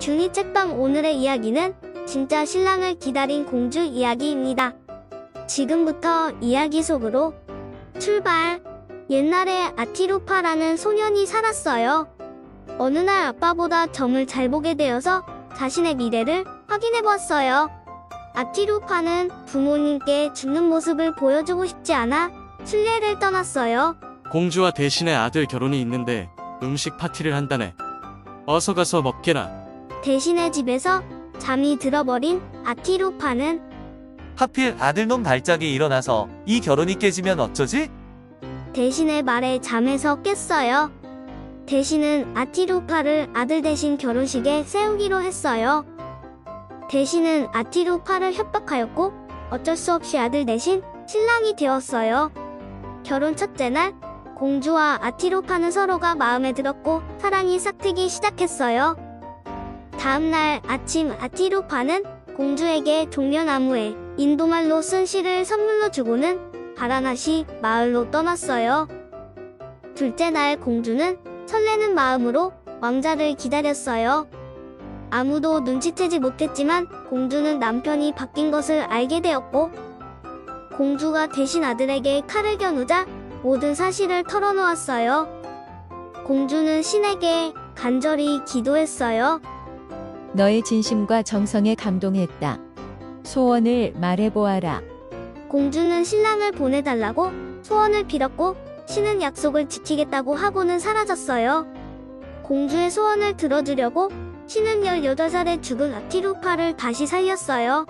중이 책방 오늘의 이야기는 진짜 신랑을 기다린 공주 이야기입니다. 지금부터 이야기 속으로 출발! 옛날에 아티루파라는 소년이 살았어요. 어느 날 아빠보다 점을 잘 보게 되어서 자신의 미래를 확인해 보았어요. 아티루파는 부모님께 죽는 모습을 보여주고 싶지 않아 순례를 떠났어요. 공주와 대신에 아들 결혼이 있는데 음식 파티를 한다네. 어서 가서 먹게나. 대신에 집에서 잠이 들어버린 아티루파는 하필 아들놈 발작이 일어나서 이 결혼이 깨지면 어쩌지? 대신의 말에 잠에서 깼어요. 대신은 아티루파를 아들 대신 결혼식에 세우기로 했어요. 대신은 아티루파를 협박하였고 어쩔 수 없이 아들 대신 신랑이 되었어요. 결혼 첫째 날 공주와 아티루파는 서로가 마음에 들었고 사랑이 싹트기 시작했어요. 다음 날 아침 아티루파는 공주에게 종려나무에 인도말로 쓴 시를 선물로 주고는 바라나시 마을로 떠났어요. 둘째 날 공주는 설레는 마음으로 왕자를 기다렸어요. 아무도 눈치채지 못했지만 공주는 남편이 바뀐 것을 알게 되었고 공주가 대신 아들에게 칼을 겨누자 모든 사실을 털어놓았어요. 공주는 신에게 간절히 기도했어요. 너의 진심과 정성에 감동했다. 소원을 말해보아라. 공주는 신랑을 보내달라고 소원을 빌었고 신은 약속을 지키겠다고 하고는 사라졌어요. 공주의 소원을 들어주려고 신은 18살에 죽은 아티루파를 다시 살렸어요.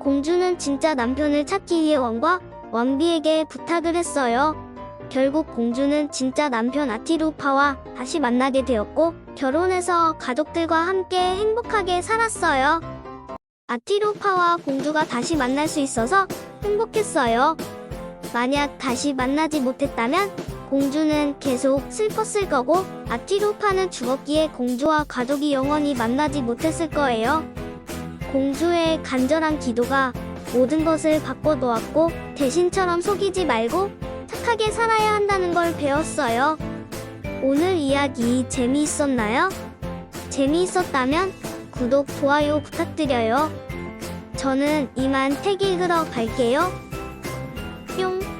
공주는 진짜 남편을 찾기 위해 왕과 왕비에게 부탁을 했어요. 결국 공주는 진짜 남편 아티루파와 다시 만나게 되었고 결혼해서 가족들과 함께 행복하게 살았어요. 아티루파와 공주가 다시 만날 수 있어서 행복했어요. 만약 다시 만나지 못했다면 공주는 계속 슬펐을 거고 아티루파는 죽었기에 공주와 가족이 영원히 만나지 못했을 거예요. 공주의 간절한 기도가 모든 것을 바꿔놓았고 대신처럼 속이지 말고 착하게 살아야 한다는 걸 배웠어요. 오늘 이야기 재미있었나요? 재미있었다면 구독, 좋아요 부탁드려요. 저는 이만 책 읽으러 갈게요. 뿅.